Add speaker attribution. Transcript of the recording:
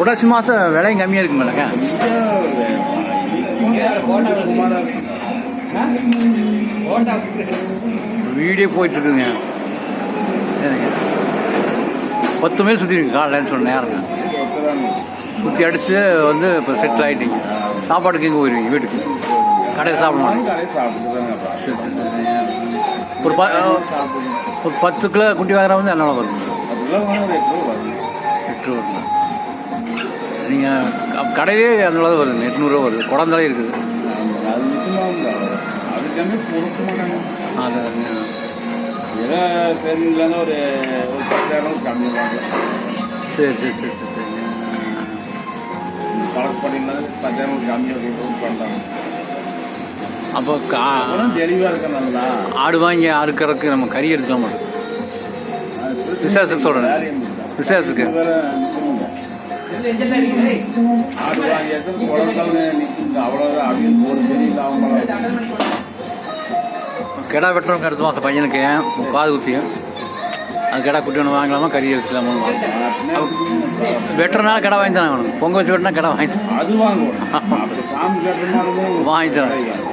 Speaker 1: புரட்டாசி மாதம் விலையும் கம்மியாக இருக்கு மேலங்க வீடியோ போயிட்டுருக்குங்க சரிங்க. பத்து மைல் சுற்றி இருக்கு காலையிலன்னு சொன்ன நேரங்க. சுற்றி அடித்து வந்து இப்போ செட்டில் ஆகிட்டீங்க சாப்பாட்டுக்கு எங்கே போயிருவீங்க வீட்டுக்கு? கடையில் சாப்பிடணும் ஒரு ப ஒரு பத்து கிலோ குட்டி வாங்குற வந்து என்ன வரும் எட்டு ரூபா நீங்கள் கடையிலே அளவு வருது எட்நூறுவா வருது. குடந்தாலே இருக்குது. அது
Speaker 2: ஒரு ஒரு பத்தாயிரம் கம்மி
Speaker 1: சரி சரி சரி சரி சரிங்க
Speaker 2: பழக்கப்படினா பத்தாயிரம் கம்மியாக பண்ணுறாங்க
Speaker 1: அப்போ கா
Speaker 2: தெளிவாக இருக்க நல்லா
Speaker 1: ஆடு வாங்கி அறுக்கறதுக்கு நம்ம கறி மாட்டோம். விசேஷத்துக்கு சொல்கிறேன் விசேஷத்துக்கு.
Speaker 2: ஆடு வாங்கி குழந்தை நிற்குங்க அவ்வளோதான் அப்படின்னு ஒரு தெரியல அவங்க
Speaker 1: கிடா வெட்டுறவங்க அடுத்த மாதம் பையனுக்கு. காது குத்தியும் அது கிடா குட்டி ஒன்று வாங்கலாமா? கறி எடுக்கலாமா வெட்டுறனால கிடா வாங்கி வேணும் பொங்கல் வச்சு வெட்டினா கிடா வாங்கி
Speaker 2: அது வாங்குவோம்.
Speaker 1: வாங்கி தரேன்.